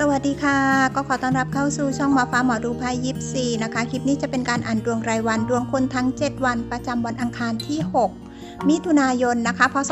สวัสดีค่ะ ก็ขอต้อนรับเข้าสู่ช่องหมอฟ้าหมอดูไพ่ยยิปซีนะคะ คลิปนี้จะเป็นการอ่านดวงรายวันดวงคนทั้ง 7 วันประจำวันอังคารที่ 6 มิถุนายนนะคะ พศ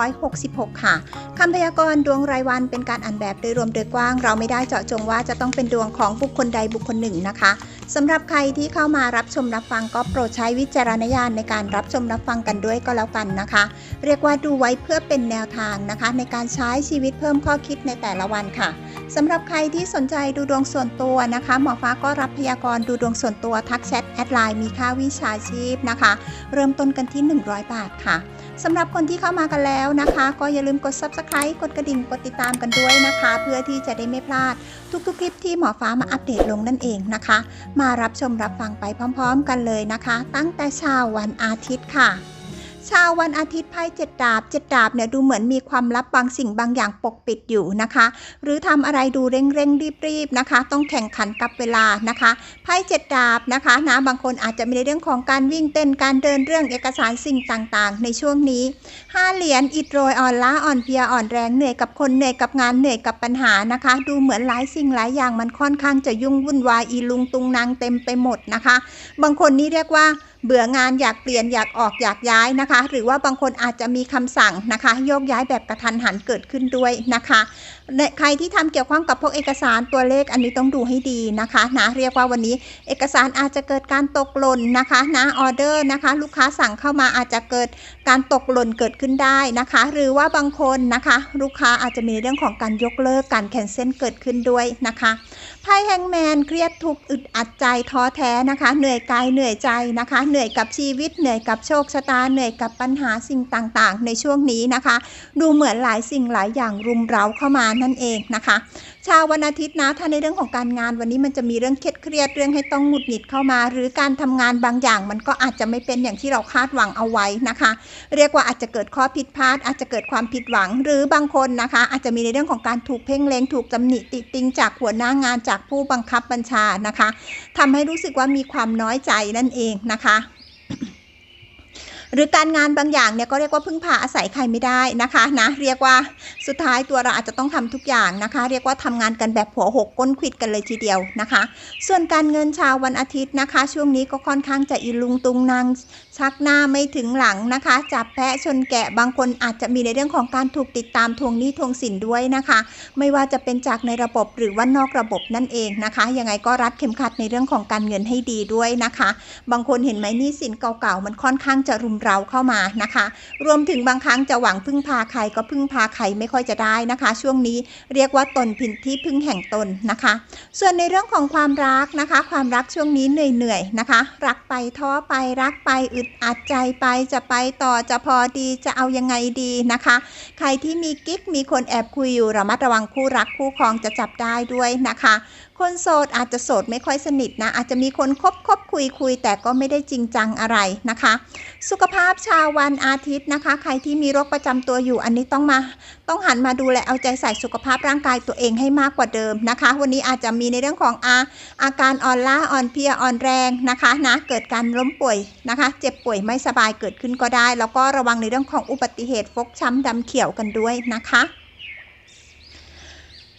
2566 ค่ะคำพยากรณ์ดวงรายวันเป็นการอ่านแบบโดยรวมโดยกว้าง เราไม่ได้เจาะจงว่าจะต้องเป็นดวงของบุคคลใดบุคคลหนึ่งนะคะสำหรับใครที่เข้ามารับชมรับฟังก็โปรดใช้วิจารณญาณในการรับชมรับฟังกันด้วยก็แล้วกันนะคะ เรียกว่าดูไว้เพื่อเป็นแนวทางนะคะ ในการใช้ชีวิตเพิ่มข้อคิดในแต่ละวันค่ะสำหรับใครที่สนใจดูดวงส่วนตัวนะคะหมอฟ้าก็รับพยากรณ์ดูดวงส่วนตัวทักแชทแอดไลน์มีค่าวิชาชีพนะคะ เริ่มต้นกันที่ 100 บาทค่ะ สำหรับคนที่เข้ามากันแล้วนะคะ ก็อย่าลืมกด subscribe กดกระดิ่งกดติดตามกันด้วยนะคะ เพื่อที่จะได้ไม่พลาด ทุกๆ คลิปที่หมอฟ้ามาอัปเดตลงนั่นเองนะคะ มารับชมรับฟังไปพร้อม ๆ กันเลยนะคะ ตั้งแต่เช้าวันอาทิตย์ค่ะ ชาววันอาทิตย์ไพ่เจ็ดดาบเจ็ดดาบเนี่ยดูเหมือนมีความลับบางสิ่งบางอย่างปกปิดอยู่นะคะ หรือทำอะไรดูเร่งเร่งรีบรีบๆนะคะ ต้องแข่งขันกับเวลานะคะไพ่เจ็ดดาบนะคะนะบางคนอาจจะมีในเรื่องของการวิ่งเต้นการเดินเรื่องเอกสารสิ่งต่างๆ ในช่วงนี้ห้าเหรียญอิดโรยอ่อนล้าอ่อนเพลียอ่อนแรงเหนื่อยกับคนเหนื่อยกับงานเหนื่อยกับปัญหานะคะ ดูเหมือนหลายสิ่งหลายอย่างมันค่อนข้างจะยุ่งวุ่นวายอีลุงตุงนางเต็มไปหมดนะคะ บางคนนี่เรียกว่า เบื่องานอยากเปลี่ยนอยากออกอยากย้ายนะคะ หรือว่าบางคนอาจจะมีคำสั่งนะคะ โยกย้ายแบบกระทันหันเกิดขึ้นด้วยนะคะใครที่ทำเกี่ยวข้องกับพวกเอกสารตัวเลขอันนี้ต้องดูให้ดีนะคะนะเรียกว่าวันนี้เอกสารอาจจะเกิดการตกหล่นนะคะนะออเดอร์นะคะ ลูกค้าสั่งเข้ามาอาจจะเกิดการตกหล่นเกิดขึ้นได้นะคะ หรือว่าบางคนนะคะ ลูกค้าอาจจะมีเรื่องของการยกเลิกการแคนเซิลเกิดขึ้นด้วยนะคะ ไพ่แฮงแมนเครียดทุกอึดอัดใจท้อแท้นะคะ เหนื่อยกายเหนื่อยใจนะคะ เหนื่อยกับชีวิตเหนื่อยกับโชคชะตาเหนื่อยกับปัญหาสิ่งต่างๆ ในช่วงนี้นะคะ ดูเหมือนหลายสิ่งหลายอย่างรุมเร้าเข้ามานั่นเองนะคะ ชาววันอาทิตย์นะถ้าในเรื่องของการงานวันนี้มันจะมีเรื่องเครียดเครียดเรื่องให้ต้องหงุดหงิดเข้ามา หรือการทำงานบางอย่างมันก็อาจจะไม่เป็นอย่างที่เราคาดหวังเอาไว้นะคะ เรียกว่าอาจจะเกิดข้อผิดพลาด อาจจะเกิดความผิดหวังหรือบางคนนะคะ อาจจะมีในเรื่องของการถูกเพ่งเล็งถูกตำหนิติติงจากหัวหน้างานจากผู้บังคับบัญชานะคะทำให้รู้สึกว่ามีความน้อยใจนั่นเองนะคะหรือการงานบางอย่างเนี่ยก็เรียกว่าพึ่งพาอาศัยใครไม่ได้นะคะนะเรียกว่าสุดท้ายตัวเราอาจจะต้องทำทุกอย่างนะคะ เรียกว่าทำงานกันแบบหัวหกก้นขิดกันเลยทีเดียวนะคะ ส่วนการเงินชาววันอาทิตย์นะคะ ช่วงนี้ก็ค่อนข้างจะอีลุงตุงนาง ชักหน้าไม่ถึงหลังนะคะ จับแพะชนแกะบางคนอาจจะมีในเรื่องของการถูกติดตามทวงหนี้ทวงสินด้วยนะคะ ไม่ว่าจะเป็นจากในระบบหรือว่านอกระบบนั่นเองนะคะยังไงก็รัดเข็มขัดในเรื่องของการเงินให้ดีด้วยนะคะ บางคนเห็นไหมหนี้สินเก่าๆมันค่อนข้างจะรุมเร้าเข้ามานะคะ รวมถึงบางครั้งจะหวังพึ่งพาใครก็พึ่งพาใครไม่ค่อยจะได้นะคะ ช่วงนี้เรียกว่าตนพินที่พึ่งแห่งตนนะคะ ส่วนในเรื่องของความรักนะคะ ความรักช่วงนี้เหนื่อยๆนะคะ รักไปท้อไปรักไปอึดอัดใจไปจะไปต่อจะพอดีจะเอายังไงดีนะคะ ใครที่มีกิ๊กมีคนแอบคุยอยู่ระมัดระวังคู่รักคู่ครองจะจับได้ด้วยนะคะคนโสดอาจจะโสดไม่ค่อยสนิทนะ อาจจะมีคนคบคบคุยคุยแต่ก็ไม่ได้จริงจังอะไรนะคะ สุขภาพชาววันอาทิตย์นะคะ ใครที่มีโรคประจำตัวอยู่อันนี้ต้องมา ต้องหันมาดูแลเอาใจใส่สุขภาพร่างกายตัวเองให้มากกว่าเดิมนะคะ วันนี้อาจจะมีในเรื่องของอาอาการอ่อนล้าอ่อนเพลียอ่อนแรงนะคะนะเกิดการล้มป่วยนะคะ เจ็บป่วยไม่สบายเกิดขึ้นก็ได้ แล้วก็ระวังในเรื่องของอุบัติเหตุฟกช้ำดำเขียวกันด้วยนะคะ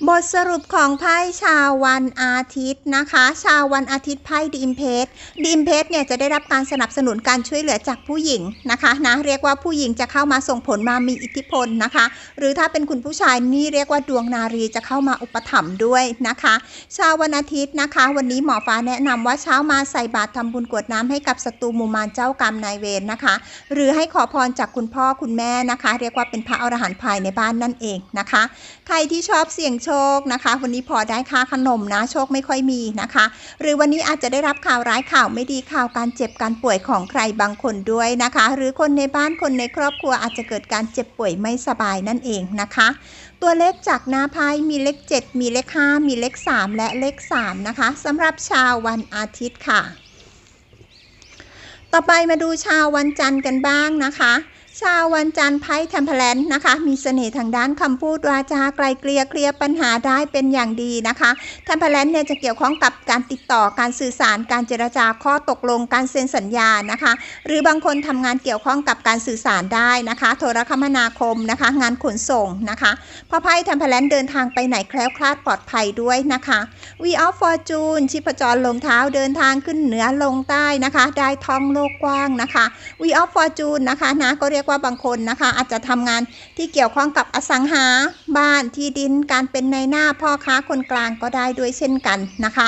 บทสรุปของไพ่ชาววันอาทิตย์นะคะ ชาววันอาทิตย์ไพ่ดีมเพสดีมเพสเนี่ยจะได้รับการสนับสนุนการช่วยเหลือจากผู้หญิงนะคะนะเรียกว่าผู้หญิงจะเข้ามาส่งผลมามีอิทธิพลนะคะ หรือถ้าเป็นคุณผู้ชายนี่เรียกว่าดวงนารีจะเข้ามาอุปถัมภ์ด้วยนะคะ ชาววันอาทิตย์นะคะ วันนี้หมอฟ้าแนะนำว่าเช้ามาใส่บาตรทำบุญกรวดน้ำให้กับศัตรูมูมารเจ้ากรรมนายเวรนะคะ หรือให้ขอพรจากคุณพ่อคุณแม่นะคะ เรียกว่าเป็นพระอรหันต์ภายในบ้านนั่นเองนะคะ ใครที่ชอบเสี่ยงโชคนะคะ วันนี้พอได้ค่าขนมนะ โชคไม่ค่อยมีนะคะ หรือวันนี้อาจจะได้รับข่าวร้ายข่าวไม่ดีข่าวการเจ็บการป่วยของใครบางคนด้วยนะคะ หรือคนในบ้านคนในครอบครัวอาจจะเกิดการเจ็บป่วยไม่สบายนั่นเองนะคะ ตัวเลขจากหน้าไพ่มีเลข 7 มีเลข 5 มีเลข 3 และเลข 3 นะคะสำหรับชาววันอาทิตย์ค่ะ ต่อไปมาดูชาววันจันทร์กันบ้างนะคะ ชาววันจันทร์ไพ่เทมเพลนนะคะ มีเสน่ห์ทางด้านคำพูดวาจาไกลเกลี่ยเคลียร์ปัญหาได้เป็นอย่างดีนะคะเทมเพลนเนี่ยจะเกี่ยวข้องกับการติดต่อการสื่อสารการเจรจาข้อตกลงการเซ็นสัญญานะคะ หรือบางคนทำงานเกี่ยวข้องกับการสื่อสารได้นะคะ โทรคมนาคมนะคะ งานขนส่งนะคะพราะไพ่เทมเพลนเดินทางไปไหนแคล้วคลาดปลอดภัยด้วยนะคะ We of Fortune ชิพจรลงเท้าเดินทางขึ้นเหนือลงใต้นะคะ ได้ท่องโลกกว้างนะคะ We of Fortune นะคะนะก็เรียกว่าบางคนนะคะ อาจจะทำงานที่เกี่ยวข้องกับอสังหาบ้านที่ดินการเป็นในหน้าพ่อค้าคนกลางก็ได้ด้วยเช่นกันนะคะ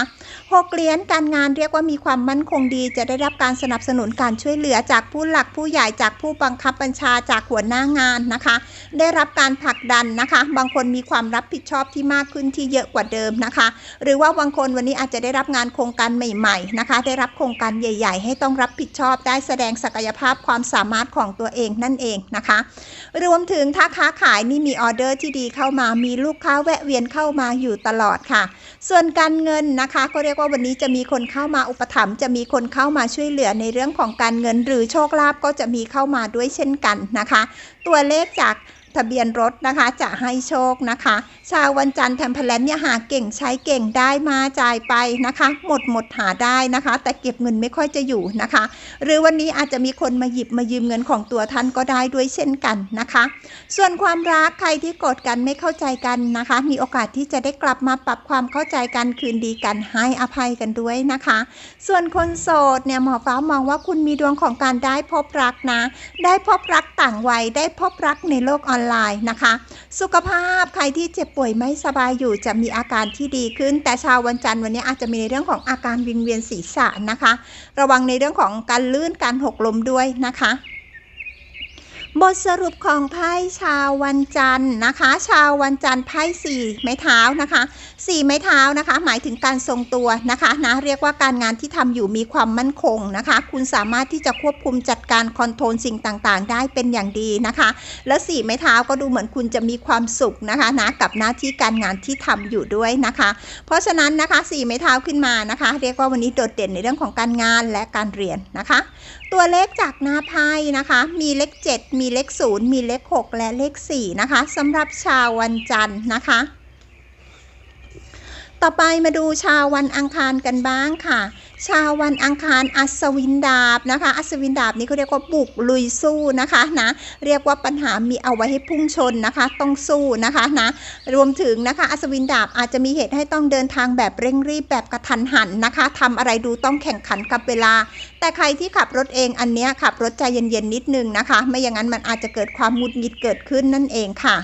หกเหรียญการงานเรียกว่ามีความมั่นคงดี จะได้รับการสนับสนุนการช่วยเหลือจากผู้หลักผู้ใหญ่จากผู้บังคับบัญชาจากหัวหน้างานนะคะ ได้รับการผลักดันนะคะ บางคนมีความรับผิดชอบที่มากขึ้นที่เยอะกว่าเดิมนะคะ หรือว่าบางคนวันนี้อาจจะได้รับงานโครงการใหม่ๆนะคะ ได้รับโครงการใหญ่ ๆ ให้ต้องรับผิดชอบได้แสดงศักยภาพความสามารถของตัวเองนั่นเองนะคะ รวมถึงถ้าค้าขายนี่มีออเดอร์ที่ดีเข้ามามีลูกค้าแวะเวียนเข้ามาอยู่ตลอดค่ะ ส่วนการเงินนะคะก็เรียกว่าวันนี้จะมีคนเข้ามาอุปถัมภ์จะมีคนเข้ามาช่วยเหลือในเรื่องของการเงิน หรือโชคลาภก็จะมีเข้ามาด้วยเช่นกันนะคะ ตัวเลขจาก ทะเบียนรถนะคะ จะให้โชคนะคะ ชาววันจันทร์แทมเพลนเนี่ยหาเก่งใช้เก่งได้มาจ่ายไปนะคะ หมดหมดหาได้นะคะ แต่เก็บเงินไม่ค่อยจะอยู่นะคะ หรือวันนี้อาจจะมีคนมาหยิบมายืมเงินของตัวท่านก็ได้ด้วยเช่นกันนะคะ ส่วนความรักใครที่โกรธกันไม่เข้าใจกันนะคะ มีโอกาสที่จะได้กลับมาปรับความเข้าใจกันคืนดีกันให้อภัยกันด้วยนะคะ ส่วนคนโสดเนี่ยหมอฟ้ามองว่าคุณมีดวงของการได้พบรักนะ ได้พบรักต่างวัยได้พบรักในโลกออนไลน์นะคะ สุขภาพใครที่เจ็บป่วยไม่สบายอยู่จะมีอาการที่ดีขึ้น แต่ชาววันจันทร์วันนี้อาจจะมีในเรื่องของอาการวิงเวียนศีรษะนะคะ ระวังในเรื่องของการลื่นการหกล้มด้วยนะคะ บทสรุปของไพ่ชาววันจันทร์นะคะ ชาววันจันทร์ไพ่สี่ไม้เท้านะคะสี่ไม้เท้านะคะ หมายถึงการทรงตัวนะคะนะเรียกว่าการงานที่ทำอยู่มีความมั่นคงนะคะ คุณสามารถที่จะควบคุมจัดการคอนโทรลสิ่งต่างๆ ได้เป็นอย่างดีนะคะ แล้วสี่ไม้เท้าก็ดูเหมือนคุณจะมีความสุขนะคะนะกับหน้าที่การงานที่ทำอยู่ด้วยนะคะ เพราะฉะนั้นนะคะสี่ไม้เท้าขึ้นมานะคะ เรียกว่าวันนี้โดดเด่นในเรื่องของการงานและการเรียนนะคะ ตัวเลขจากหน้าไพ่นะคะ มีเลข 7 มีีเลข 0 มีเลข 6 และเลข 4 นะคะสำหรับชาววันจันทร์นะคะ ต่อไปมาดูชาววันอังคารกันบ้างค่ะ ชาววันอังคารอัศวินดาบนะคะ อัศวินดาบนี่เขาเรียกว่าบุกลุยสู้นะคะนะเรียกว่าปัญหามีเอาไว้ให้พุ่งชนนะคะ ต้องสู้นะคะนะรวมถึงนะคะ อัศวินดาบอาจจะมีเหตุให้ต้องเดินทางแบบเร่งรีบแบบกระทันหันนะคะทำอะไรดูต้องแข่งขันกับเวลา แต่ใครที่ขับรถเองอันเนี้ยขับรถใจเย็นๆนิดนึงนะคะ ไม่อย่างนั้นมันอาจจะเกิดความหงุดหงิดเกิดขึ้นนั่นเองค่ะ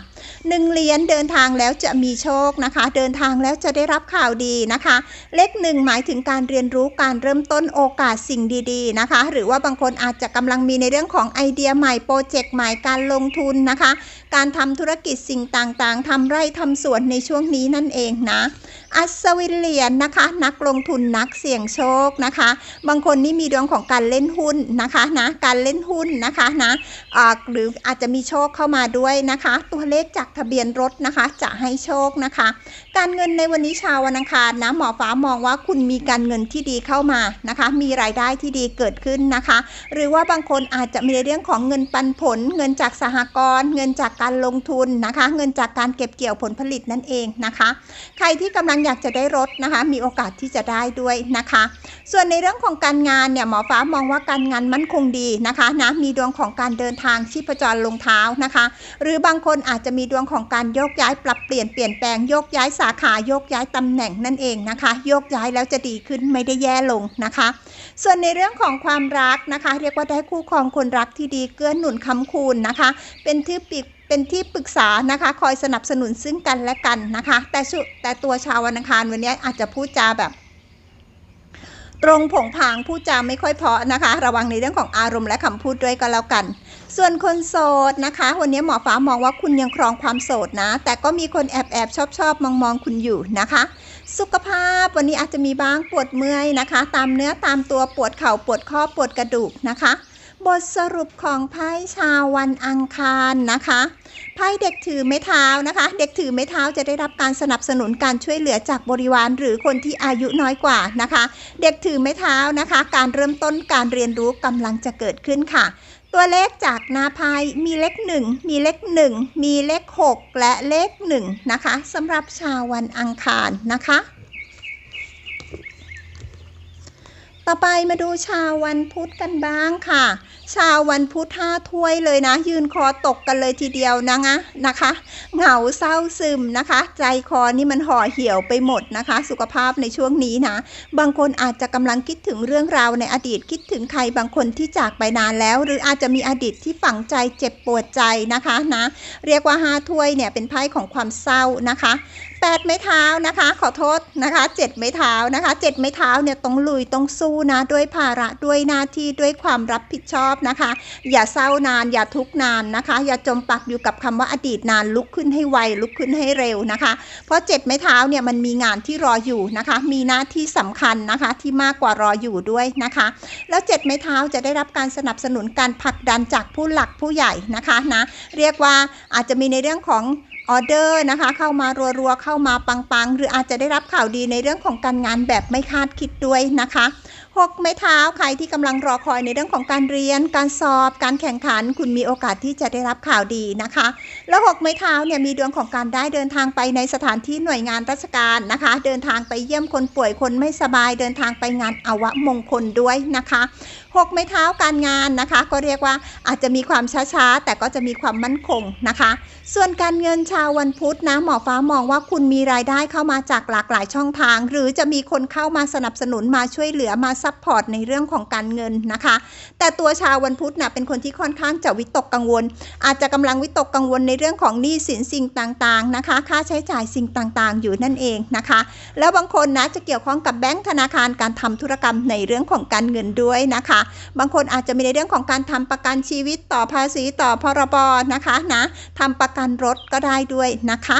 หนึ่งเหรียญเดินทางแล้วจะมีโชคนะคะ เดินทางแล้วจะได้รับข่าวดีนะคะ เลขหนึ่งหมายถึงการเรียนรู้การเริ่มต้นโอกาสสิ่งดีๆนะคะ หรือว่าบางคนอาจจะกำลังมีในเรื่องของไอเดียใหม่โปรเจกต์ใหม่การลงทุนนะคะ การทำธุรกิจสิ่งต่างๆทำไร่ทำสวนในช่วงนี้นั่นเองนะ อัศวินเหรียญนะคะ นักลงทุนนักเสี่ยงโชคนะคะ บางคนนี่มีดวงของการเล่นหุ้นนะคะนะการเล่นหุ้นนะคะนะหรืออาจจะมีโชคเข้ามาด้วยนะคะ ตัวเลขจากทะเบียนรถนะคะ จะให้โชคนะคะ การเงินในวันนี้ชาววันอังคารนะหมอฟ้ามองว่าคุณมีการเงินที่ดีเข้ามานะคะ มีรายได้ที่ดีเกิดขึ้นนะคะ หรือว่าบางคนอาจจะมีเรื่องของเงินปันผล เงินจากสหกรณ์เงินจากการลงทุนนะคะ เงินจากการเก็บเกี่ยวผลผลิตนั่นเองนะคะ ใครที่กำลังอยากจะได้รถนะคะ มีโอกาสที่จะได้ด้วยนะคะ ส่วนในเรื่องของการงานเนี่ยหมอฟ้ามองว่าการงานมั่นคงดีนะคะนะมีดวงของการเดินทางชีพจรลงเท้านะคะ หรือบางคนอาจจะมีดวงของการโยกย้ายปรับเปลี่ยนเปลี่ยนแปลงโยกย้ายสาขาโยกย้ายตำแหน่งนั่นเองนะคะ โยกย้ายแล้วจะดีขึ้นไม่ได้แย่ลงนะคะ ส่วนในเรื่องของความรักนะคะ เรียกว่าได้คู่ครองคนรักที่ดีเกื้อหนุนค้ำคูณนะคะ เป็นที่ปิดเป็นที่ปรึกษานะคะ คอยสนับสนุนซึ่งกันและกันนะคะ แต่ชุแต่ตัวชาววันอังคารวันนี้อาจจะพูดจาแบบตรงผงผางพูดจาไม่ค่อยเพาะนะคะ ระวังในเรื่องของอารมณ์และคำพูดด้วยก็แล้วกัน ส่วนคนโสดนะคะ วันนี้หมอฟ้ามองว่าคุณยังครองความโสดนะ แต่ก็มีคนแอบแอบชอบชอบมองมองคุณอยู่นะคะ สุขภาพวันนี้อาจจะมีบ้างปวดเมื่อยนะคะ ตามเนื้อตามตัวปวดเข่าปวดข้อปวดกระดูกนะคะ บทสรุปของไพ่ชาววันอังคารนะคะไพ่เด็กถือไม้เท้านะคะ เด็กถือไม้เท้าจะได้รับการสนับสนุนการช่วยเหลือจากบริวารหรือคนที่อายุน้อยกว่านะคะ เด็กถือไม้เท้านะคะ การเริ่มต้นการเรียนรู้กำลังจะเกิดขึ้นค่ะ ตัวเลขจากนาพายมีเลขหนึ่งมีเลขหนึ่งมีเลขหกและเลขหนึ่งนะคะสำหรับชาววันอังคารนะคะ ต่อไปมาดูชาววันพุธกันบ้างค่ะ ชาววันพุธห้าถ้วยเลยนะ ยืนคอตกกันเลยทีเดียวนะคะนะคะ เหงาเศร้าซึมนะคะ ใจคอนี่มันห่อเหี่ยวไปหมดนะคะ สุขภาพในช่วงนี้นะ บางคนอาจจะกำลังคิดถึงเรื่องราวในอดีตคิดถึงใครบางคนที่จากไปนานแล้ว หรืออาจจะมีอดีตที่ฝังใจเจ็บปวดใจนะคะนะ เรียกว่าห้าถ้วยเนี่ยเป็นไพ่ของความเศร้านะคะแปดไม้เท้านะคะ ขอโทษนะคะเจ็ดไม้เท้านะคะเจ็ดไม้เท้าเนี่ยต้องลุยต้องสู้นะด้วยภาระด้วยหน้าที่ด้วยความรับผิดชอบนะคะ อย่าเศร้านาน อย่าทุกนานนะคะ อย่าจมปักอยู่กับคำว่าอดีตนานลุกขึ้นให้ไวลุกขึ้นให้เร็วนะคะ เพราะเจ็ดไม้เท้าเนี่ยมันมีงานที่รออยู่นะคะ มีหน้าที่สำคัญนะคะที่มากกว่ารออยู่ด้วยนะคะ แล้วเจ็ดไม้เท้าจะได้รับการสนับสนุนการผลักดันจากผู้หลักผู้ใหญ่นะคะนะเรียกว่าอาจจะมีในเรื่องของออเดอร์นะคะเข้ามารัวๆเข้ามาปังๆ หรืออาจจะได้รับข่าวดีในเรื่องของการงานแบบไม่คาดคิดด้วยนะคะ หกไม้เท้าใครที่กำลังรอคอยในเรื่องของการเรียน การสอบ การแข่งขัน คุณมีโอกาสที่จะได้รับข่าวดีนะคะ แล้วหกไม้เท้าเนี่ยมีดวงของการได้เดินทางไปในสถานที่หน่วยงานราชการนะคะ เดินทางไปเยี่ยมคนป่วยคนไม่สบาย เดินทางไปงานอวมงคลด้วยนะคะ หกไม้เท้าการงานนะคะ ก็เรียกว่าอาจจะมีความช้าๆ แต่ก็จะมีความมั่นคงนะคะ ส่วนการเงินชาววันพุธนะหมอฟ้ามองว่าคุณมีรายได้เข้ามาจากหลากหลายช่องทาง หรือจะมีคนเข้ามาสนับสนุนมาช่วยเหลือมาซัพพอร์ตในเรื่องของการเงินนะคะ แต่ตัวชาววันพุธนะเป็นคนที่ค่อนข้างจะวิตกกังวล อาจจะกำลังวิตกกังวลในเรื่องของหนี้สินสิ่งต่างๆนะคะ ค่าใช้จ่ายสิ่งต่างๆ อยู่นั่นเองนะคะ แล้วบางคนนะจะเกี่ยวข้องกับแบงก์ธนาคารการทำธุรกรรมในเรื่องของการเงินด้วยนะคะบางคนอาจจะมีในเรื่องของการทำประกันชีวิตต่อภาษีต่อพรบนะคะนะทำประกันรถก็ได้ด้วยนะคะ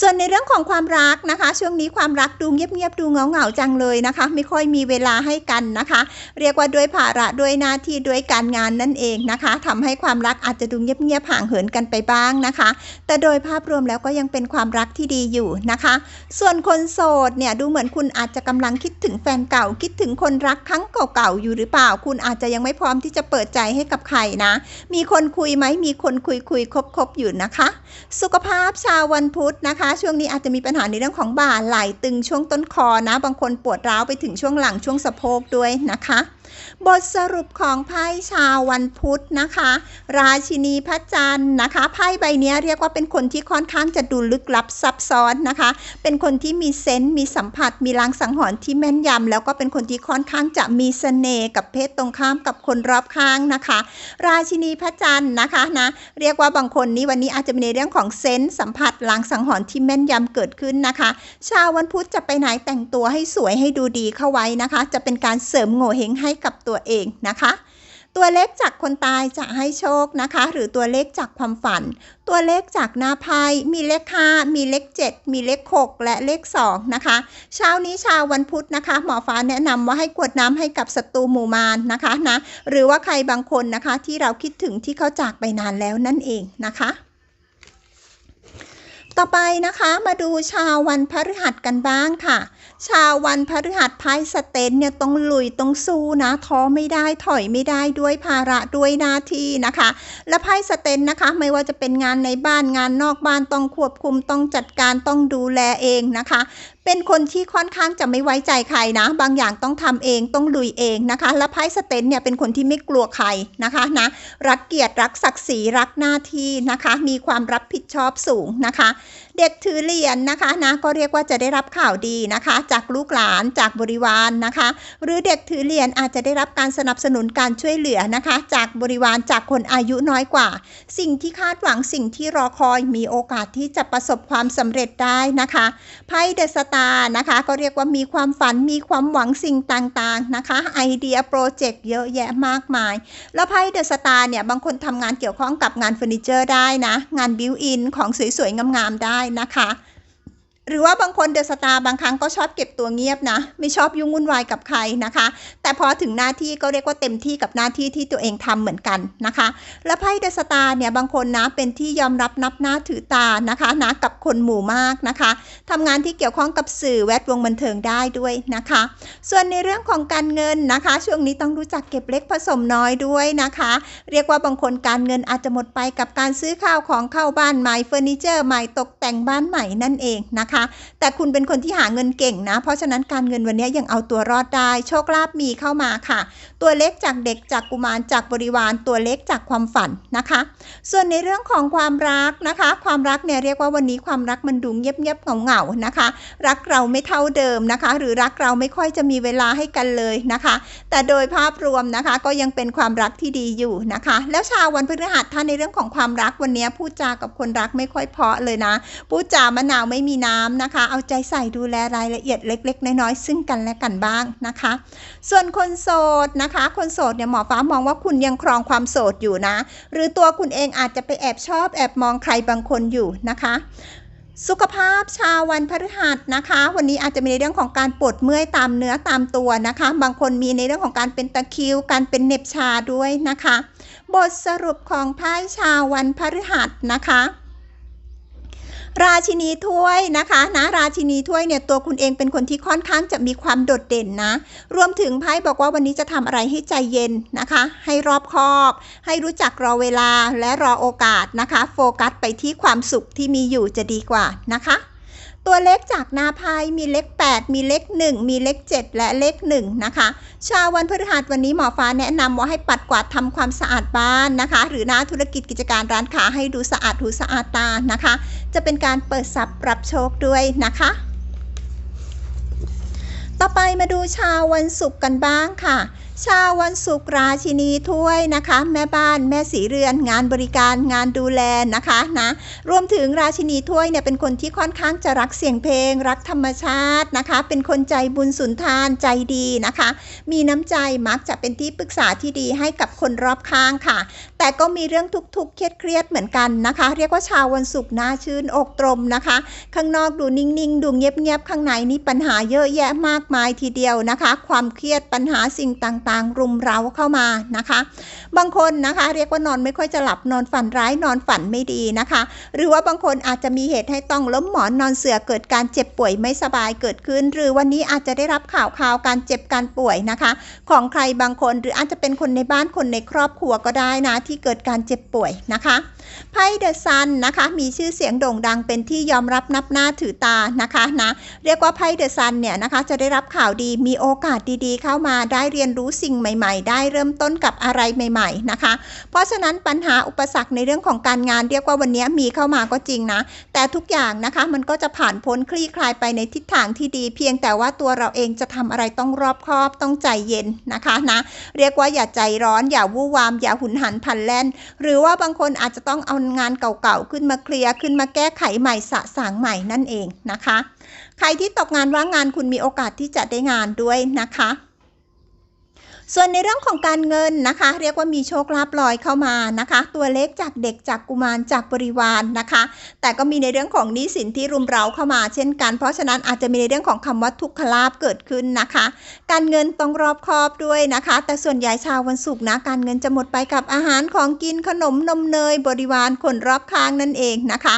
ส่วนในเรื่องของความรักนะคะ ช่วงนี้ความรักดูเงียบๆดูเงาๆจังเลยนะคะ ไม่ค่อยมีเวลาให้กันนะคะ เรียกว่าด้วยภาระด้วยหน้าที่ด้วยการงานนั่นเองนะคะทำให้ความรักอาจจะดูเงียบๆห่างเหินกันไปบ้างนะคะ แต่โดยภาพรวมแล้วก็ยังเป็นความรักที่ดีอยู่นะคะ ส่วนคนโสดเนี่ยดูเหมือนคุณอาจจะกำลังคิดถึงแฟนเก่าคิดถึงคนรักครั้งเก่าๆอยู่หรือเปล่า คุณอาจจะยังไม่พร้อมที่จะเปิดใจให้กับใครนะ มีคนคุยไหมมีคนคุยคุยคบคบอยู่นะคะ สุขภาพชาววันพุธนะคะช่วงนี้อาจจะมีปัญหาในเรื่องของบ่าไหล่ตึงช่วงต้นคอนะ บางคนปวดร้าวไปถึงช่วงหลังช่วงสะโพกด้วยนะคะ บทสรุปของไพ่ชาววันพุธนะคะ ราชินีพระจันทร์นะคะไพ่ใบนี้เรียกว่าเป็นคนที่ค่อนข้างจะดูลึกลับซับซ้อนนะคะ เป็นคนที่มีเซนต์มีสัมผัส มีลางสังหรณ์ที่แม่นยำแล้วก็เป็นคนที่ค่อนข้างจะมีเสน่ห์กับเพศตรงข้ามกับคนรอบข้างนะคะ ราชินีพระจันทร์นะคะนะเรียกว่าบางคนนี้วันนี้อาจจะมีในเรื่องของเซนต์สัมผัสลางสังหรณ์ที่แม่นยำเกิดขึ้นนะคะ ชาววันพุธจะไปไหนแต่งตัวให้สวยให้ดูดีเข้าไว้นะคะ จะเป็นการเสริมโง่เฮงให้กับตัวเองนะคะ ตัวเลขจากคนตายจะให้โชคนะคะ หรือตัวเลขจากความฝัน ตัวเลขจากหน้าไพ่มีเลข5มีเลข 7 มีเลข 6 และเลข 2 นะคะ เช้านี้ชาววันพุธนะคะ หมอฟ้าแนะนำว่าให้กวดน้ำให้กับศัตรูหมู่มารนนะคะนะหรือว่าใครบางคนนะคะที่เราคิดถึงที่เขาจากไปนานแล้วนั่นเองนะคะต่อไปนะคะมาดูชาววันพฤหัสกันบ้างค่ะ ชาววันพฤหัสไพ่สเตนเนี่ยต้องลุยต้องสู้นะท้อไม่ได้ถอยไม่ได้ด้วยภาระด้วยหน้าที่นะคะ และไพ่สเตนนะคะไม่ว่าจะเป็นงานในบ้านงานนอกบ้านต้องควบคุมต้องจัดการต้องดูแลเองนะคะเป็นคนที่ค่อนข้างจะไม่ไว้ใจใครนะ บางอย่างต้องทำเองต้องลุยเองนะคะ และไพ่สเตนเนี่ยเป็นคนที่ไม่กลัวใครนะคะนะรักเกียรติรักศักดิ์ศรีรักหน้าที่นะคะ มีความรับผิดชอบสูงนะคะ เด็กถือเหรียญนะคะนะก็เรียกว่าจะได้รับข่าวดีนะคะ จากลูกหลานจากบริวารนนะคะ หรือเด็กถือเหรียญอาจจะได้รับการสนับสนุนการช่วยเหลือนะคะ จากบริวารจากคนอายุน้อยกว่า สิ่งที่คาดหวังสิ่งที่รอคอยมีโอกาสที่จะประสบความสำเร็จได้นะคะไพ่เดอะสตาร์นะคะก็เรียกว่ามีความฝันมีความหวังสิ่งต่างๆนะคะไอเดียโปรเจกต์เยอะแยะมากมาย แล้วไพ่เดอะสตาร์เนี่ยบางคนทำงานเกี่ยวข้องกับงานเฟอร์นิเจอร์ได้นะ งานบิวอินของสวยๆงามๆได้นะคะ หรือว่าบางคนเดอะสตาร์บางครั้งก็ชอบเก็บตัวเงียบนะ ไม่ชอบยุ่งวุ่นวายกับใครนะคะ แต่พอถึงหน้าที่ก็เรียกว่าเต็มที่กับหน้าที่ที่ตัวเองทำเหมือนกันนะคะ และไพ่เดอะสตาร์เนี่ยบางคนนะเป็นที่ยอมรับนับหน้าถือตานะคะนะกับคนหมู่มากนะคะทำงานที่เกี่ยวข้องกับสื่อแวดวงบันเทิงได้ด้วยนะคะ ส่วนในเรื่องของการเงินนะคะ ช่วงนี้ต้องรู้จักเก็บเล็กผสมน้อยด้วยนะคะ เรียกว่าบางคนการเงินอาจจะหมดไปกับการซื้อข้าวของเข้าบ้านใหม่เฟอร์นิเจอร์ใหม่ตกแต่งบ้านใหม่นั่นเองนะคะแต่คุณเป็นคนที่หาเงินเก่งนะ เพราะฉะนั้นการเงินวันนี้ยังเอาตัวรอดได้ โชคลาภมีเข้ามาค่ะ ตัวเล็กจากเด็กจากกุมารจากบริวาร ตัวเล็กจากความฝันนะคะ ส่วนในเรื่องของความรักนะคะ ความรักเนี่ยเรียกว่าวันนี้ความรักมันดูเงียบๆเหงาๆนะคะ รักเราไม่เท่าเดิมนะคะ หรือรักเราไม่ค่อยจะมีเวลาให้กันเลยนะคะ แต่โดยภาพรวมนะคะก็ยังเป็นความรักที่ดีอยู่นะคะ แล้วชาววันพฤหัสท่านในเรื่องของความรักวันนี้พูดจากับคนรักไม่ค่อยเพาะเลยนะพูดจามะนาวไม่มีน้ำนะคะ เอาใจใส่ดูแลรายละเอียดเล็ก ๆ น้อยๆซึ่งกันและกันบ้างนะคะ ส่วนคนโสดนะคะ คนโสดเนี่ยหมอฟ้ามองว่าคุณยังครองความโสดอยู่นะ หรือตัวคุณเองอาจจะไปแอบชอบแอบมองใครบางคนอยู่นะคะสุขภาพชาววันพฤหัสนะคะ วันนี้อาจจะมีในเรื่องของการปวดเมื่อยตามเนื้อตามตัวนะคะ บางคนมีในเรื่องของการเป็นตะคิว การเป็นเน็บชาด้วยนะคะ บทสรุปของไพ่ชาววันพฤหัสนะคะ ราชินีถ้วยนะคะนะราชินีถ้วยเนี่ยตัวคุณเองเป็นคนที่ค่อนข้างจะมีความโดดเด่นนะ รวมถึงไพ่บอกว่าวันนี้จะทำอะไรให้ใจเย็นนะคะ ให้รอบคอบ ให้รู้จักรอเวลาและรอโอกาสนะคะ โฟกัสไปที่ความสุขที่มีอยู่จะดีกว่านะคะ ตัวเลขจากนาไพ่มีเลข 8 มีเลข 1 มีเลข 7 และเลข 1 นะคะ ชาววันพฤหัสวันนี้หมอฟ้าแนะนำว่าให้ปัดกวาดทำความสะอาดบ้านนะคะ หรือหน้าธุรกิจกิจการร้านค้าให้ดูสะอาดหูสะอาดตานะคะ จะเป็นการเปิดทรัพย์รับโชคด้วยนะคะ ต่อไปมาดูชาววันศุกร์กันบ้างค่ะ ชาววันศุกร์ราชินีถ้วยนะคะ แม่บ้านแม่สีเรือน งานบริการงานดูแลนะคะนะรวมถึงราชินีถ้วยเนี่ยเป็นคนที่ค่อนข้างจะรักเสียงเพลง รักธรรมชาตินะคะ เป็นคนใจบุญสุนทานใจดีนะคะ มีน้ำใจมักจะเป็นที่ปรึกษาที่ดีให้กับคนรอบข้างค่ะ แต่ก็มีเรื่องทุกข์ๆเครียดๆเหมือนกันนะคะ เรียกว่าชาววันศุกร์น่าชื่นอกตรมนะคะ ข้างนอกดูนิ่งๆดูเงียบๆข้างในนี่ปัญหาเยอะแยะมากมายทีเดียวนะคะ ความเครียดปัญหาสิ่งต่างๆ รุมเร้าเข้ามานะคะ บางคนนะคะ เรียกว่านอนไม่ค่อยจะหลับนอนฝันร้ายนอนฝันไม่ดีนะคะ หรือว่าบางคนอาจจะมีเหตุให้ต้องล้มหมอนนอนเสือเกิดการเจ็บป่วยไม่สบายเกิดขึ้น หรือวันนี้อาจจะได้รับข่าวข่าวการเจ็บการป่วยนะคะ ของใครบางคนหรืออาจจะเป็นคนในบ้านคนในครอบครัวก็ได้นะที่เกิดการเจ็บป่วยนะคะไพ่เดอะซันนะคะมีชื่อเสียงโด่งดังเป็นที่ยอมรับนับหน้าถือตานะคะนะเรียกว่าไพ่เดอะซันเนี่ยนะคะจะได้รับข่าวดีมีโอกาสดีๆ เข้ามาได้เรียนรู้สิ่งใหม่ ๆ ได้เริ่มต้นกับอะไรใหม่ ๆนะคะ เพราะฉะนั้นปัญหาอุปสรรคในเรื่องของการงานเรียกว่าวันนี้มีเข้ามาก็จริงนะ แต่ทุกอย่างนะคะมันก็จะผ่านพ้นคลี่คลายไปในทิศทางที่ดี เพียงแต่ว่าตัวเราเองจะทำอะไรต้องรอบคอบต้องใจเย็นนะคะนะเรียกว่าอย่าใจร้อนอย่าวู่วาม อย่าหุนหันพลันแล่น หรือว่าบางคนอาจจะต้องเอางานเก่าๆขึ้นมาเคลียร์ขึ้นมาแก้ไขใหม่สะสางใหม่นั่นเองนะคะ ใครที่ตกงานว่างงานคุณมีโอกาสที่จะได้งานด้วยนะคะ ส่วนในเรื่องของการเงินนะคะ เรียกว่ามีโชคลาภลอยเข้ามานะคะ ตัวเลขจากเด็กจากกุมารจากบริวารนนะคะ แต่ก็มีในเรื่องของหนี้สินที่รุมเร้าเข้ามาเช่นกัน เพราะฉะนั้นอาจจะมีในเรื่องของคำว่าทุกขลาภเกิดขึ้นนะคะ การเงินต้องรอบคอบด้วยนะคะ แต่ส่วนใหญ่ชาววันศุกร์นะการเงินจะหมดไปกับอาหารของกินขนมนมเนยบริวารคนรอบข้างนั่นเองนะคะ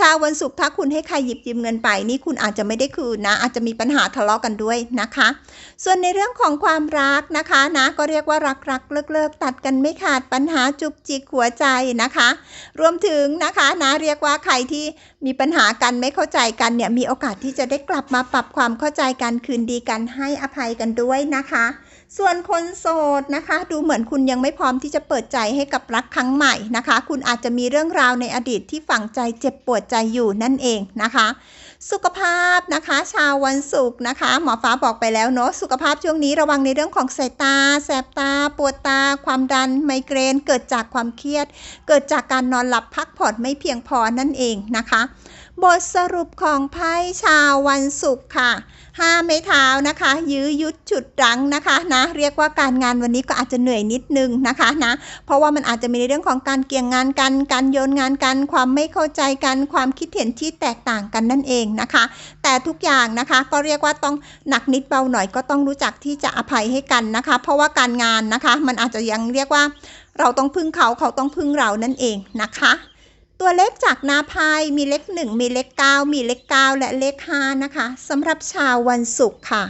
ชาววันศุกร์ถ้าคุณให้ใครหยิบยืมเงินไปนี่คุณอาจจะไม่ได้คืนนะ อาจจะมีปัญหาทะเลาะกันด้วยนะคะ ส่วนในเรื่องของความรักนะคะนะก็เรียกว่ารักรักเลิกเลิกตัดกันไม่ขาดปัญหาจุกจิกหัวใจนะคะ รวมถึงนะคะนะเรียกว่าใครที่มีปัญหากันไม่เข้าใจกันเนี่ยมีโอกาสที่จะได้กลับมาปรับความเข้าใจกันคืนดีกันให้อภัยกันด้วยนะคะ ส่วนคนโสดนะคะ ดูเหมือนคุณยังไม่พร้อมที่จะเปิดใจให้กับรักครั้งใหม่นะคะ คุณอาจจะมีเรื่องราวในอดีตที่ฝังใจเจ็บปวดใจอยู่นั่นเองนะคะ สุขภาพนะคะ ชาววันศุกร์นะคะ หมอฟ้าบอกไปแล้วเนาะสุขภาพช่วงนี้ระวังในเรื่องของสายตา แสบตา ปวดตา ความดัน ไมเกรน เกิดจากความเครียด เกิดจากการนอนหลับพักผ่อนไม่เพียงพอนั่นเองนะคะ บทสรุปของไพ่ชาววันศุกร์ค่ะ ห้าไม้เท้านะคะ ยื้อยุดฉุดรั้งนะคะนะเรียกว่าการงานวันนี้ก็อาจจะเหนื่อยนิดนึงนะคะนะเพราะว่ามันอาจจะมีในเรื่องของการเกี่ยงงานกัน การโยนงานกัน ความไม่เข้าใจกันความคิดเห็นที่แตกต่างกันนั่นเองนะคะ แต่ทุกอย่างนะคะก็เรียกว่าต้องหนักนิดเบาหน่อยก็ต้องรู้จักที่จะอภัยให้กันนะคะ เพราะว่าการงานนะคะ มันอาจจะยังเรียกว่า เราต้องพึ่งเขาเขาต้องพึ่งเรานั่นเองนะคะ ตัวเลขจากหน้าไพ่มีเลข 1 มีเลข 9 มีเลข 9 และเลข 5 นะคะสำหรับชาววันศุกร์ค่ะ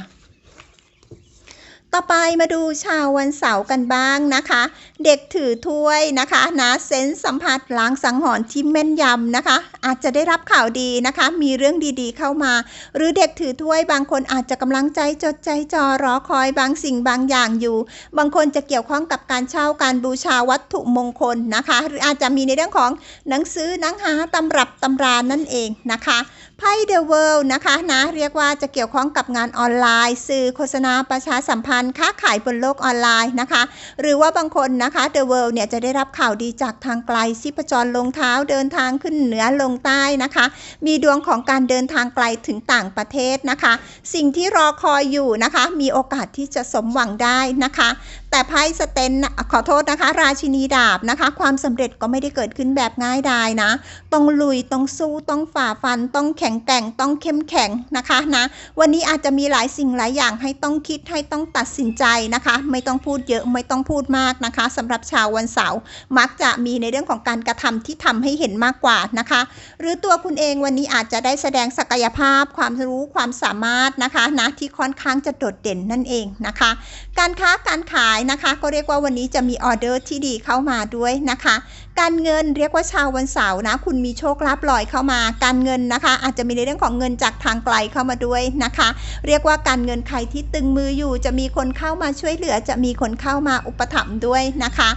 ต่อไปมาดูชาววันเสาร์กันบ้างนะคะ เด็กถือถ้วยนะคะนะเซนส์สัมผัสล้างสังหรณ์ที่แม่นยำนะคะ อาจจะได้รับข่าวดีนะคะ มีเรื่องดีๆเข้ามา หรือเด็กถือถ้วยบางคนอาจจะกำลังใจจดใจจอรอคอยบางสิ่งบางอย่างอยู่ บางคนจะเกี่ยวข้องกับการเช่าการบูชาวัตถุมงคลนะคะ หรืออาจจะมีในเรื่องของหนังสือหนังหาตำรับตำรานั่นเองนะคะไพ่เดอะเวิลด์นะคะนะเรียกว่าจะเกี่ยวข้องกับงานออนไลน์ สื่อโฆษณาประชาสัมพันธ์ ค้าขายบนโลกออนไลน์นะคะ หรือว่าบางคนนะคะเดอะเวิลด์เนี่ยจะได้รับข่าวดีจากทางไกลซิปจรลงเท้าเดินทางขึ้นเหนือลงใต้นะคะ มีดวงของการเดินทางไกลถึงต่างประเทศนะคะ สิ่งที่รอคอยอยู่นะคะ มีโอกาสที่จะสมหวังได้นะคะ แต่ไพ่สเตนขอโทษนะคะ ราชินีดาบนะคะ ความสำเร็จก็ไม่ได้เกิดขึ้นแบบง่ายดายนะ ต้องลุยต้องสู้ต้องฝ่าฟัน ต้องแข็งแกร่งต้องเข้มแข็งนะคะนะวันนี้อาจจะมีหลายสิ่งหลายอย่างให้ต้องคิดให้ต้องตัดสินใจนะคะ ไม่ต้องพูดเยอะไม่ต้องพูดมากนะคะสำหรับชาววันเสาร์มักจะมีในเรื่องของการกระทำที่ทำให้เห็นมากกว่านะคะ หรือตัวคุณเองวันนี้อาจจะได้แสดงศักยภาพ ความรู้ความสามารถนะคะนะที่ค่อนข้างจะโดดเด่นนั่นเองนะคะ การค้าการขายนะคะ ก็เรียกว่าวันนี้จะมีออเดอร์ที่ดีเข้ามาด้วยนะคะ การเงินเรียกว่าชาววันเสาร์นะ คุณมีโชคลาภลอยเข้ามา การเงินนะคะ อาจจะมีในเรื่องของเงินจากทางไกลเข้ามาด้วยนะคะ เรียกว่าการเงินใครที่ตึงมืออยู่ จะมีคนเข้ามาช่วยเหลือ จะมีคนเข้ามาอุปถัมภ์ด้วยนะคะ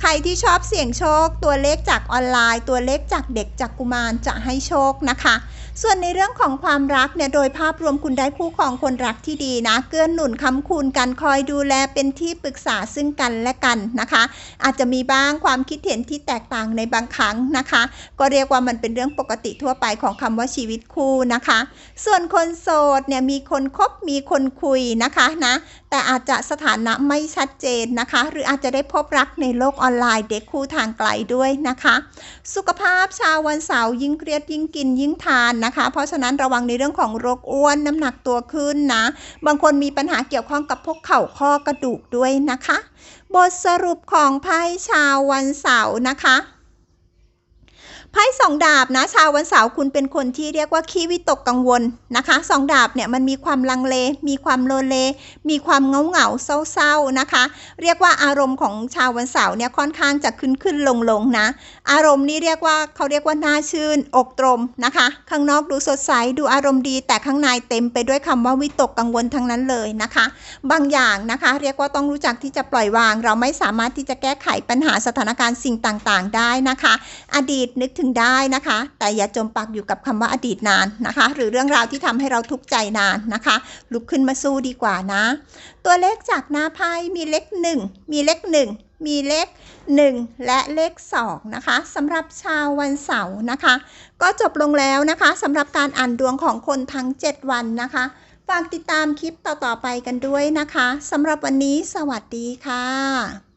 ใครที่ชอบเสี่ยงโชค ตัวเลขจากออนไลน์ ตัวเลขจากเด็กจากกุมารจะให้โชคนะคะ ส่วนในเรื่องของความรักเนี่ยโดยภาพรวมคุณได้คู่ครองคนรักที่ดีนะเกื้อหนุนค้ำคูณกันคอยดูแลเป็นที่ปรึกษาซึ่งกันและกันนะคะ อาจจะมีบ้างความคิดเห็นที่แตกต่างในบางครั้งนะคะ ก็เรียกว่ามันเป็นเรื่องปกติทั่วไปของคำว่าชีวิตคู่นะคะ ส่วนคนโสดเนี่ยมีคนคบมีคนคุยนะคะนะ แต่อาจจะสถานะไม่ชัดเจนนะคะ หรืออาจจะได้พบรักในโลกออนไลน์เด็กคู่ทางไกลด้วยนะคะ สุขภาพชาววันเสาร์ยิ่งเครียดยิ่งกินยิ่งทานนะคะ เพราะฉะนั้นระวังในเรื่องของโรคอ้วนน้ำหนักตัวขึ้นนะ บางคนมีปัญหาเกี่ยวข้องกับพวกเข่าข้อกระดูกด้วยนะคะ บทสรุปของไพ่ชาววันเสาร์นะคะ ไพ่สองดาบนะชาววันเสาร์คุณเป็นคนที่เรียกว่าขี้วิตกกังวลนะคะสองดาบเนี่ยมันมีความลังเล มีความโลเล มีความเงาเงาเศร้าๆนะคะ เรียกว่าอารมณ์ของชาววันเสาร์เนี่ยค่อนข้างจะขึ้นขึ้นลงลงนะ อารมณ์นี้เรียกว่าเขาเรียกว่าน่าชื่น อกตรมนะคะ ข้างนอกดูสดใสดูอารมณ์ดีแต่ข้างในเต็มไปด้วยคำว่าวิตกกังวลทั้งนั้นเลยนะคะ บางอย่างนะคะ เรียกว่าต้องรู้จักที่จะปล่อยวาง เราไม่สามารถที่จะแก้ไขปัญหาสถานการณ์สิ่งต่างๆ ได้นะคะ อดีตนึกถึงได้นะคะ แต่อย่าจมปักอยู่กับคำว่าอดีตนานนะคะ หรือเรื่องราวที่ทำให้เราทุกข์ใจนานนะคะ ลุกขึ้นมาสู้ดีกว่านะ ตัวเลขจากหน้าไพ่มีเลข1มีเลข1มีเลข 1 และเลข2นะคะสำหรับชาววันเสาร์นะคะ ก็จบลงแล้วนะคะสำหรับการอ่านดวงของคนทั้ง 7 วันนะคะฝากติดตามคลิปต่อๆไปกันด้วยนะคะสำหรับวันนี้สวัสดีค่ะ